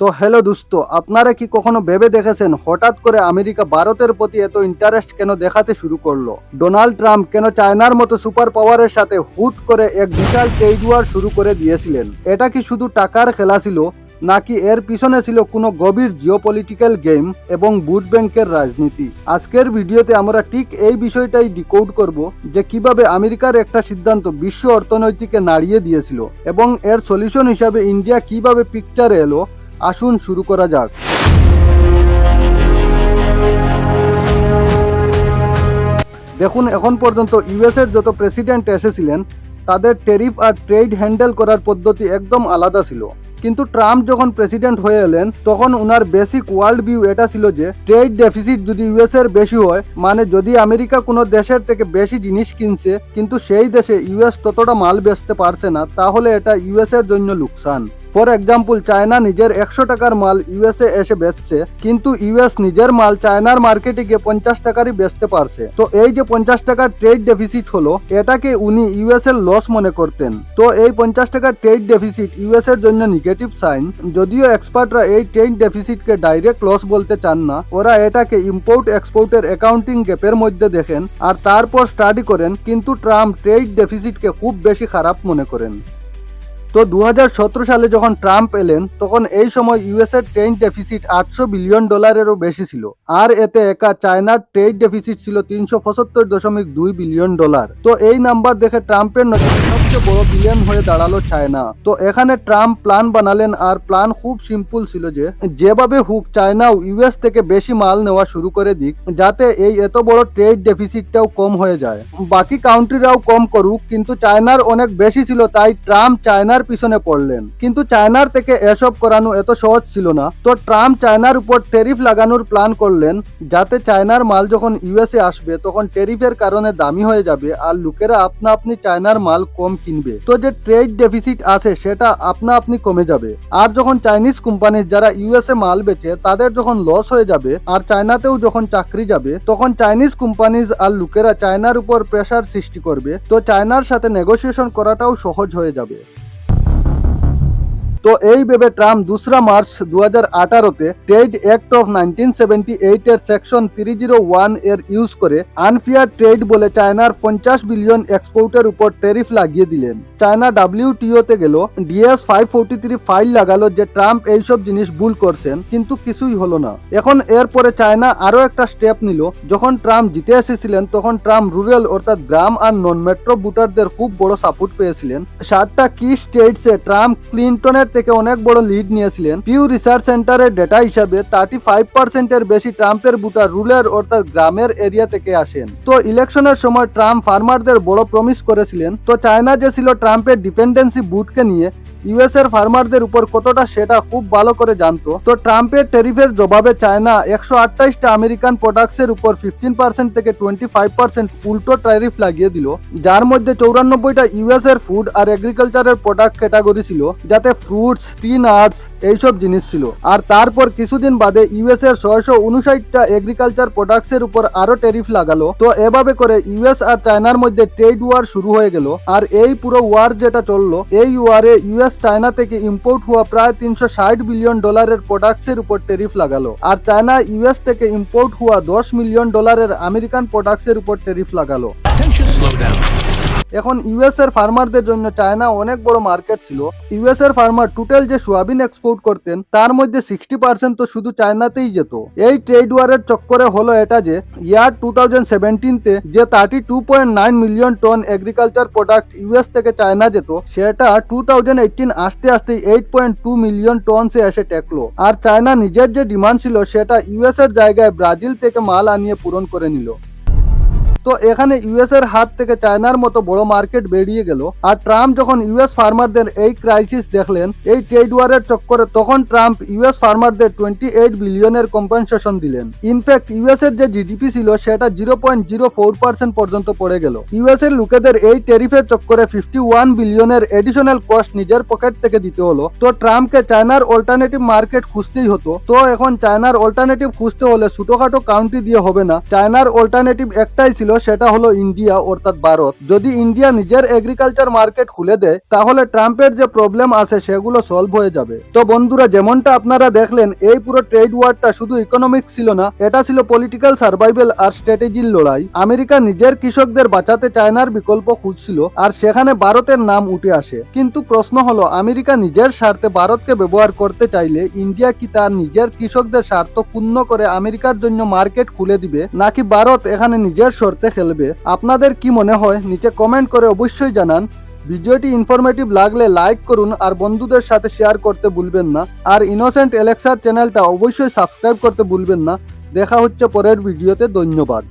তো হ্যালো দোস্ত, আপনারা কি কখনো ভেবে দেখেছেন হঠাৎ করে আমেরিকা ভারতের প্রতি এত ইন্টারেস্ট কেন দেখাতে শুরু করল? ডোনাল্ড ট্রাম্প কেন চায়নার মতো সুপার পাওয়ারের সাথে হুট করে এক বিশাল ট্রেড ওয়ার শুরু করে দিয়েছিলেন? এটা কি শুধু টাকার খেলা ছিল, নাকি এর পিছনে ছিল কোনো গভীর জিওপলিটিক্যাল গেম এবং বুট ব্যাংকের রাজনীতি? আজকের ভিডিওতে আমরা ঠিক এই বিষয়টাই ডিকোড করব যে কীভাবে আমেরিকার একটা সিদ্ধান্ত বিশ্ব অর্থনৈতিকে নাড়িয়ে দিয়েছিল এবং এর সলিউশন হিসাবে ইন্ডিয়া কীভাবে পিকচারে এলো আসুন শুরু করা যাক। দেখুন, এখন পর্যন্ত ইউএস এর যত প্রেসিডেন্ট এসেছিলেন, তাদের টেরিফ আর ট্রেড হ্যান্ডেল করার পদ্ধতি একদম আলাদা ছিল। কিন্তু ট্রাম্প যখন প্রেসিডেন্ট হয়ে এলেন, তখন উনার বেসিক ওয়ার্ল্ড ভিউ এটা ছিল যে ট্রেড ডেফিসিট যদি ইউএস এর বেশি হয় মানে যদি আমেরিকা কোনো দেশের থেকে বেশি জিনিস কিনছে, কিন্তু সেই দেশে ইউএস ততটা মাল বেচতে পারছে না, তাহলে এটা ইউএস এর জন্য লোকসান। ফর এক্সাম্পল চায়না নিজের একশো টাকার মাল ইউএসএ এসে বেচছে, কিন্তু ইউএস নিজের মাল চায়নার মার্কেটে গিয়ে পঞ্চাশ টাকারই বেচতে পারছে। তো এই যে পঞ্চাশ টাকার ট্রেড ডেফিসিট হলো, এটাকে উনি ইউএস এর লস মনে করতেন। তো এই পঞ্চাশ টাকার ট্রেড ডেফিসিট ইউএস এর জন্য নেগেটিভ সাইন যদিও এক্সপার্টরা এই ট্রেড ডেফিসিটকে ডাইরেক্ট লস বলতে চান না, ওরা এটাকে ইম্পোর্ট এক্সপোর্টের অ্যাকাউন্টিং গ্যাপের মধ্যে দেখেন, আর তারপর স্টাডি করেন, কিন্তু ট্রাম্প ট্রেড ডেফিসিটকে খুব বেশি খারাপ মনে করেন। তো দু হাজার সতেরো সালে যখন ট্রাম্প এলেন, তখন এই সময় ইউএস এর ট্রেড ডেফিসিট আটশো বিলিয়ন ডলারেরও বেশি ছিল। আর এতে একা চায়নার ট্রেড ডেফিসিট ছিল তিনশো পঁচাত্তর দশমিক দুই বিলিয়ন ডলার। তো এই নাম্বার দেখে ট্রাম্পের নজরে সবচেয়ে বড় বিলিয়ন হয়ে দাঁড়াল চায়না। তো এখানে ট্রাম্প প্ল্যান বানালেন আর প্ল্যান খুব সিম্পল ছিল যে, যেভাবে হুক চায়নাও ইউএস থেকে বেশি মাল নেওয়া শুরু করে দিক, যাতে এই এত বড় ট্রেড ডেফিসিটটাও কম হয়ে যায়। বাকি কান্ট্রিরাও কম করুক, কিন্তু চায়নার অনেক বেশি ছিল, তাই ট্রাম্প চায়নার পিছনে পড়লেন। কিন্তু চায়নার থেকে এসব করানো এত সহজ ছিল না। তো ট্রাম্প চায়নার উপর টেরিফ লাগানোর প্ল্যান করলেন, যাতে চায়নার মাল যখন ইউএসএ আসবে, তখন টেরিফের কারণে দামি হয়ে যাবে আর লোকেরা আপনা আপনি চায়নার মাল কম কিনবে। তো যে ট্রেড ডেফিসিট আছে, সেটা আপনা আপনি কমে যাবে। আর যখন চাইনিজ কোম্পানি যারা ইউএসএ মাল বেচে, তাদের যখন লস হয়ে যাবে আর চায়নাতেও যখন চাকরি যাবে, তখন চাইনিজ কোম্পানিজ আর লোকেরা চায়নার উপর প্রেসার সৃষ্টি করবে। তো চায়নার সাথে নেগোসিয়েশন করাটাও সহজ হয়ে যাবে। তো এই ভেবে ট্রাম্প দোসরা মার্চ দু হাজার আঠারোতে trade act of nineteen seventy eight এর সেকশন থ্রি জিরো ওয়ানের ইউজ করে আনফেয়ার ট্রেড বলে চায়নার পঞ্চাশ বিলিয়ন এক্সপোর্টের উপর ট্যারিফ লাগিয়ে দিলেন। চায়না ডাব্লিউটিও তে গেল, DS five forty three file লাগালো যে ট্রাম্প এইসব জিনিস ভুল করছেন, কিন্তু কিছুই হলো না। এখন এরপরে চায়না আরও একটা স্টেপ নিল, যখন ট্রাম্প জিতে এসেছিলেন, তখন ট্রাম্প রুরাল অর্থাৎ গ্রাম আর নন মেট্রো ভোটারদের খুব বড় সাপোর্ট পেয়েছিলেন। সাতটা কি স্টেটসে ট্রাম্প ক্লিন্টনের থেকে অনেক বড় লিড নিয়েছিলেন। পিউ রিসার্চ সেন্টারের ডেটা হিসাবে থার্টি ফাইভ পার্সেন্টের বেশি ট্রাম্পের ভোটার রুরাল অর্থাৎ গ্রামের এরিয়া থেকে আসেন। তো ইলেকশনের সময় ট্রাম্প ফার্মারদের বড় প্রমিস করেছিলেন। তো চায়না যে ছিল ট্রাম্পের ডিপেন্ডেন্সি বুটকে নিয়ে ইউএস এর ফার্মারদের উপর কতটা সেটা খুব ভালো করে জানতো। তো ট্রাম্পের টেরিফের জবাবে চায়না একশো আটটাইশটা আমেরিকান প্রোডাক্টস এর উপর ফিফটিন পার্সেন্ট থেকে টোয়েন্টি ফাইভ পার্সেন্ট উল্টো ট্যারিফ লাগিয়ে দিল, যার মধ্যে চৌরানব্বইটা ইউএস এর ফুড আর এগ্রিকালচারের প্রোডাক্ট ক্যাটাগরি ছিল, যাতে ফ্রুটস টি নাটস এইসব জিনিস ছিল। আর তারপর কিছুদিন বাদে ইউএস এর ছয়শো উনষাটটা এগ্রিকালচার প্রোডাক্টস এর উপর আরও ট্যারিফ লাগালো। তো এভাবে করে ইউএস আর চায়নার মধ্যে ট্রেড ওয়ার শুরু হয়ে গেল। আর এই পুরো ওয়ার যেটা চলল, এই ওয়ারে ইউএস চায়না থেকে ইম্পোর্ট হওয়া প্রায় তিনশো ষাট বিলিয়ন ডলারের প্রোডাক্টসের উপর ট্যারিফ লাগালো আর চায়না ইউএস থেকে ইম্পোর্ট হওয়া দশ মিলিয়ন ডলারের আমেরিকান প্রোডাক্টসের উপর ট্যারিফ লাগালো. এখন ইউএস এর ফার্মারদের জন্য চায়না অনেক বড় মার্কেট ছিল। ইউএস এর ফার্মার টোটাল যে সোয়াবিন এক্সপোর্ট করতেন, তার মধ্যে সিক্সটি পার্সেন্ট তো শুধু চায়নাতেই যেত। এই ট্রেড ওয়ারের চক্করে হলো এটা যে, ইয়ার টু থাউজেন্ড সেভেন্টিনতে যে thirty two point nine million ton agriculture product US থেকে চায়না যেত, সেটা টু থাউজেন্ড এইটিন আসতে আসতে eight point two million ton সে এসে টেকলো আর চায়না নিজের যে ডিমান্ড ছিল, সেটা ইউএস এর জায়গায় ব্রাজিল থেকে মাল আনিয়ে পূরণ করে নিল। তো এখানে ইউএস এর হাত থেকে চায়নার মতো বড় মার্কেট বেরিয়ে গেল। আর ট্রাম্প যখন ইউএস ফার্মারদের এই ক্রাইসিস দেখলেন, এই ট্রেড ওয়ারের চক্করে, তখন ট্রাম্প ইউএস ফার্মারদের টোয়েন্টি এইট বিলিয়নের কম্পেনসেশন দিলেন। ইনফ্যাক্ট ইউএস এর যে জিডিপি ছিল, সেটা zero point zero four percent পর্যন্ত পড়ে গেল। ইউএস এর লোকেদের এই টেরিফের চক্করে ফিফটি ওয়ান বিলিয়নের এডিশনাল কস্ট নিজের পকেট থেকে দিতে হলো। তো ট্রাম্পকে চায়নার অল্টারনেটিভ মার্কেট খুঁজতেই হতো। তো এখন চায়নার অল্টারনেটিভ খুঁজতে হলে ছোটখাটো কাউন্টি দিয়ে হবে না। চায়নার অল্টারনেটিভ একটাই ছিল সেটা হলো ইন্ডিয়া অর্থাৎ ভারত। যদি ইন্ডিয়া নিজের এগ্রিকালচার মার্কেট খুলে দেয়, তাহলে ট্রাম্পের যে প্রবলেম আছে সেগুলো সলভ হয়ে যাবে। তো বন্ধুরা, যেমনটা আপনারা দেখলেন, এই পুরো ট্রেড ওয়ারটা শুধু ইকোনমিক্স ছিল না, এটা ছিল পলিটিক্যাল সার্ভাইভেল আর স্ট্র্যাটেজির লড়াই। আমেরিকা নিজের কৃষকদের বাঁচাতে চায়নার বিকল্প খুঁজছিল, আর সেখানে ভারতের নাম উঠে আসে। কিন্তু প্রশ্ন হলো, আমেরিকা নিজের স্বার্থে ভারতকে ব্যবহার করতে চাইলে ইন্ডিয়া কি তার নিজের কৃষকদের স্বার্থ পূর্ণ করে আমেরিকার জন্য মার্কেট খুলে দিবে, নাকি ভারত এখানে নিজের শর্তে খেলবে। আপনাদের কি মনে হয়? নিচে কমেন্ট করে অবশ্যই জানান। ভিডিওটি ইনফরমেটিভ লাগলে লাইক করুন আর বন্ধুদের সাথে শেয়ার করতে ভুলবেন না। আর ইনোসেন্ট এলেক্সার চ্যানেলটা অবশ্যই সাবস্ক্রাইব করতে ভুলবেন না। দেখা হচ্ছে পরের ভিডিওতে। ধন্যবাদ।